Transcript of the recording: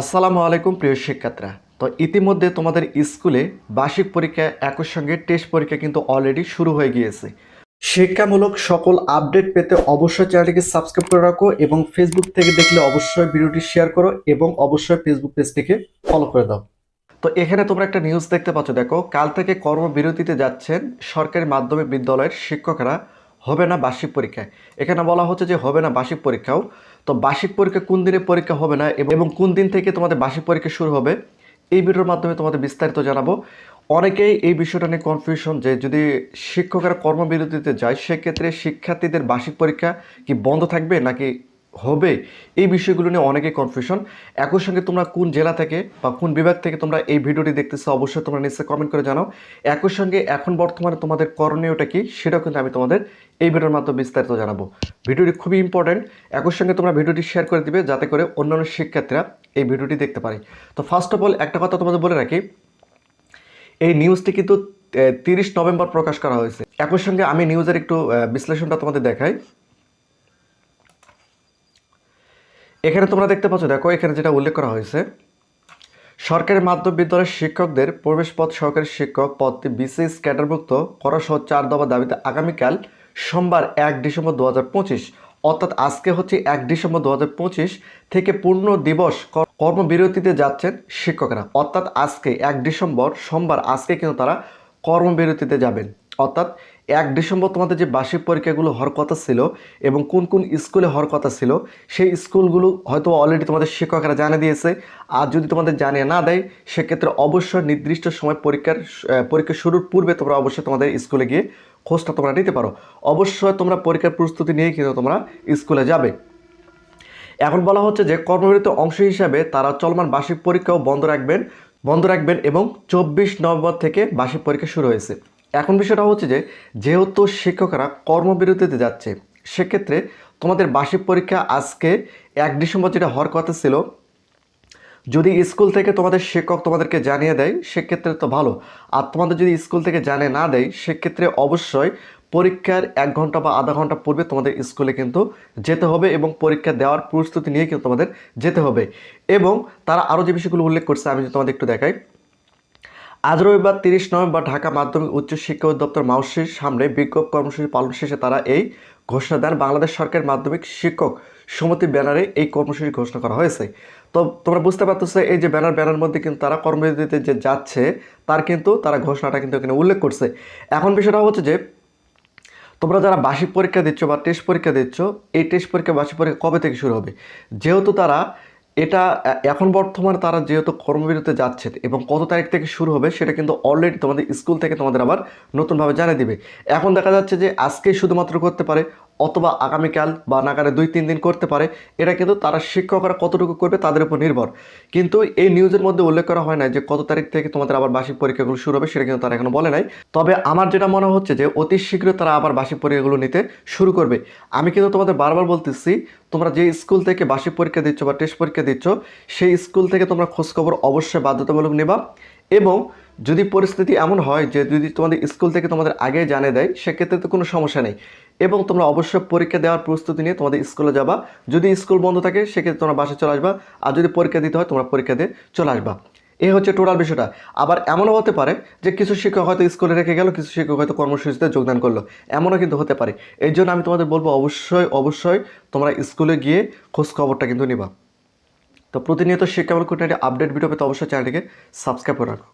আসসালামু আলাইকুম, প্রিয় শিক্ষার্থীরা। তো ইতিমধ্যে তোমাদের স্কুলে বার্ষিক পরীক্ষা একই সঙ্গে টেস্ট পরীক্ষা কিন্তু অলরেডি শুরু হয়ে গিয়েছে। শিক্ষামূলক সকল আপডেট পেতে অবশ্যই চ্যানেলটিকে সাবস্ক্রাইব করে রাখো এবং ফেসবুক থেকে দেখলে অবশ্যই ভিডিওটি শেয়ার করো এবং অবশ্যই ফেসবুক পেজটিকে ফলো করে দাও। তো এখানে তোমরা একটা নিউজ দেখতে পাচ্ছ। দেখো, কাল থেকে কর্মবিরতিতে যাচ্ছেন সরকারি মাধ্যমিক বিদ্যালয়ের শিক্ষকরা হবে না বার্ষিক পরীক্ষায়। এখানে বলা হচ্ছে যে হবে না বার্ষিক পরীক্ষাও। তো বার্ষিক পরীক্ষা কোন দিনে পরীক্ষা হবে না এবং কোন দিন থেকে তোমাদের বার্ষিক পরীক্ষা শুরু হবে, এই ভিডিওর মাধ্যমে তোমাদের বিস্তারিত জানাব। অনেকেই এই বিষয়টা নিয়ে কনফিউশন যে যদি শিক্ষকেরা কর্মবিরতিতে যায়, সেক্ষেত্রে শিক্ষার্থীদের বার্ষিক পরীক্ষা কি বন্ধ থাকবে নাকি হবে? এই বিষয়গুলো নিয়ে অনেকেই কনফিউশন একই সঙ্গে তোমরা কোন জেলা থেকে বা কোন বিভাগ থেকে তোমরা এই ভিডিওটি দেখতেছো অবশ্যই তোমরা নিশ্চয়ই কমেন্ট করে জানাও। একই সঙ্গে এখন বর্তমানে তোমাদের করণীয়টা কি সেটাও কিন্তু আমি তোমাদের এই ভিডিওর মাধ্যমে বিস্তারিত জানাব। ভিডিওটি খুবই ইম্পর্ট্যান্ট একই সঙ্গে তোমরা ভিডিওটি শেয়ার করে দিবে যাতে করে অন্যান্য শিক্ষার্থীরা এই ভিডিওটি দেখতে পারে। তো ফার্স্ট অফ অল একটা কথা তোমাদের বলে রাখি। এই নিউজটি কিন্তু তিরিশ নভেম্বর প্রকাশ করা হয়েছে। একই সঙ্গে আমি নিউজের একটু বিশ্লেষণটা তোমাদের দেখাই। এখানে তোমরা দেখতে পাচ্ছ, দেখো, এখানে যেটা উল্লেখ করা হয়েছে, সরকারি মাধ্যমিক বিদ্যালয়ের শিক্ষকদের প্রবেশপথ সহকারী শিক্ষক পদটি বিসিএস ক্যাডারভুক্ত করা সহ চার দফা দাবিতে আগামীকাল সোমবার এক ডিসেম্বর দু হাজার পঁচিশ, অর্থাৎ আজকে হচ্ছে এক ডিসেম্বর দু হাজার পঁচিশ থেকে পূর্ণ দিবস কর- কর্মবিরতিতে যাচ্ছেন শিক্ষকরা। অর্থাৎ আজকে এক ডিসেম্বর, সোমবার আজকে কিন্তু তারা কর্মবিরতিতে যাবেন। অর্থাৎ এক ডিসেম্বর তোমাদের যে বার্ষিক পরীক্ষাগুলো হওয়ার কথা ছিল এবং কোন কোন স্কুলে হওয়ার কথা ছিল, সেই স্কুলগুলো হয়তো অলরেডি তোমাদের শিক্ষকরা জানিয়ে দিয়েছে। আর যদি তোমাদের জানিয়ে না দেয়, সেক্ষেত্রে অবশ্যই নির্দিষ্ট সময় পরীক্ষার পরীক্ষা শুরুর পূর্বে তোমরা অবশ্যই তোমাদের স্কুলে গিয়ে খোঁজটা তোমরা নিতে পারো। অবশ্যই তোমরা পরীক্ষার প্রস্তুতি নিয়ে কিন্তু তোমরা স্কুলে যাবে। এখন বলা হচ্ছে যে কর্মবিরতি অংশ হিসাবে তারা চলমান বার্ষিক পরীক্ষাও বন্ধ রাখবেন বন্ধ রাখবেন এবং চব্বিশ নভেম্বর থেকে বার্ষিক পরীক্ষা শুরু হয়েছে। এখন বিষয়টা হচ্ছে যে, যেহেতু শিক্ষকরা কর্মবিরতিতে যাচ্ছে, সেক্ষেত্রে তোমাদের বার্ষিক পরীক্ষা আজকে এক ডিসেম্বর যেটা হওয়ার কথা ছিল, যদি স্কুল থেকে তোমাদের শিক্ষক তোমাদেরকে জানিয়ে দেয়, সেক্ষেত্রে তো ভালো। আর তোমাদের যদি স্কুল থেকে জানিয়ে না দেয়, সেক্ষেত্রে অবশ্যই পরীক্ষার এক ঘণ্টা বা আধা ঘণ্টা পূর্বে তোমাদের স্কুলে কিন্তু যেতে হবে এবং পরীক্ষা দেওয়ার প্রস্তুতি নিয়ে কিন্তু তোমাদের যেতে হবে। এবং তারা আরও যে বিষয়গুলো উল্লেখ করছে, আমি তোমাদের একটু দেখাই। আজ রবিবার তিরিশ নভেম্বর ঢাকা মাধ্যমিক উচ্চ শিক্ষা অধিদপ্তর মাউসির সামনে বিক্ষোভ কর্মসূচি পালন শেষে তারা এই ঘোষণা দেন। বাংলাদেশ সরকারের মাধ্যমিক শিক্ষক সমিতি ব্যানারে এই কর্মসূচি ঘোষণা করা হয়েছে। তো তোমরা বুঝতে পারতেছো, এই যে ব্যানার ব্যানার মধ্যে কিন্তু তারা কর্মবিরতিতে যে যাচ্ছে, তার কিন্তু তারা ঘোষণাটা কিন্তু এখানে উল্লেখ করছে। এখন বিষয়টা হচ্ছে যে, তোমরা যারা বার্ষিক পরীক্ষা দিচ্ছ বা টেস্ট পরীক্ষা দিচ্ছ, এই টেস্ট পরীক্ষা বার্ষিক পরীক্ষা কবে থেকে শুরু হবে? যেহেতু তারা এটা এখন বর্তমানে তারা যেহেতু কর্মবিরতিতে যাচ্ছে এবং কত তারিখ থেকে শুরু হবে সেটা কিন্তু অলরেডি তোমাদের স্কুল থেকে তোমাদের আবার নতুনভাবে জানিয়ে দিবে। এখন দেখা যাচ্ছে যে আজকেই শুধুমাত্র করতে পারে অথবা আগামীকাল বা নাগারে দুই, তিন দিন করতে পারে, এটা কিন্তু তারা শিক্ষকরা কতটুকু করবে তাদের উপর নির্ভর। কিন্তু এই নিউজের মধ্যে উল্লেখ করা হয় না যে কত তারিখ থেকে তোমাদের আবার বার্ষিক পরীক্ষাগুলো শুরু হবে, সেটা কিন্তু তারা এখনও বলে নাই। তবে আমার যেটা মনে হচ্ছে যে অতি শীঘ্রই তারা আবার বার্ষিক পরীক্ষাগুলো নিতে শুরু করবে। আমি কিন্তু তোমাদের বারবার বলতেছি, তোমরা যে স্কুল থেকে বার্ষিক পরীক্ষা দিচ্ছ বা টেস্ট পরীক্ষা দিচ্ছ, সেই স্কুল থেকে তোমরা খোঁজখবর অবশ্যই বাধ্যতামূলক নেবা এবং যদি পরিস্থিতি এমন হয় যে যদি তোমাদের স্কুল থেকে তোমাদের আগে জানিয়ে দেয়, সেক্ষেত্রে তো কোনো সমস্যা নেই। এবং তোমরা অবশ্যই পরীক্ষা দেওয়ার প্রস্তুতি নিয়ে তোমাদের স্কুলে যাবা। যদি স্কুল বন্ধ থাকে, সেক্ষেত্রে তোমরা বাসে চলে আসবা। আর যদি পরীক্ষা দিতে হয়, তোমরা পরীক্ষা দিয়ে চলে আসবা। এই হচ্ছে টোটাল বিষয়টা। আবার এমনও হতে পারে যে কিছু শিক্ষক হয়তো স্কুলে রেখে গেল, কিছু শিক্ষক হয়তো কর্মসূচিতে যোগদান করল। এমনও কিন্তু হতে পারে। এই জন্য আমি তোমাদের বলব, অবশ্যই অবশ্যই তোমরা স্কুলে গিয়ে খোঁজ খবরটা কিন্তু নিবা। তো প্রতিনিয়ত শিক্ষামূলক আপডেট ভিডিও পেতে অবশ্যই চ্যানেলটিকে সাবস্ক্রাইব করে রাখো।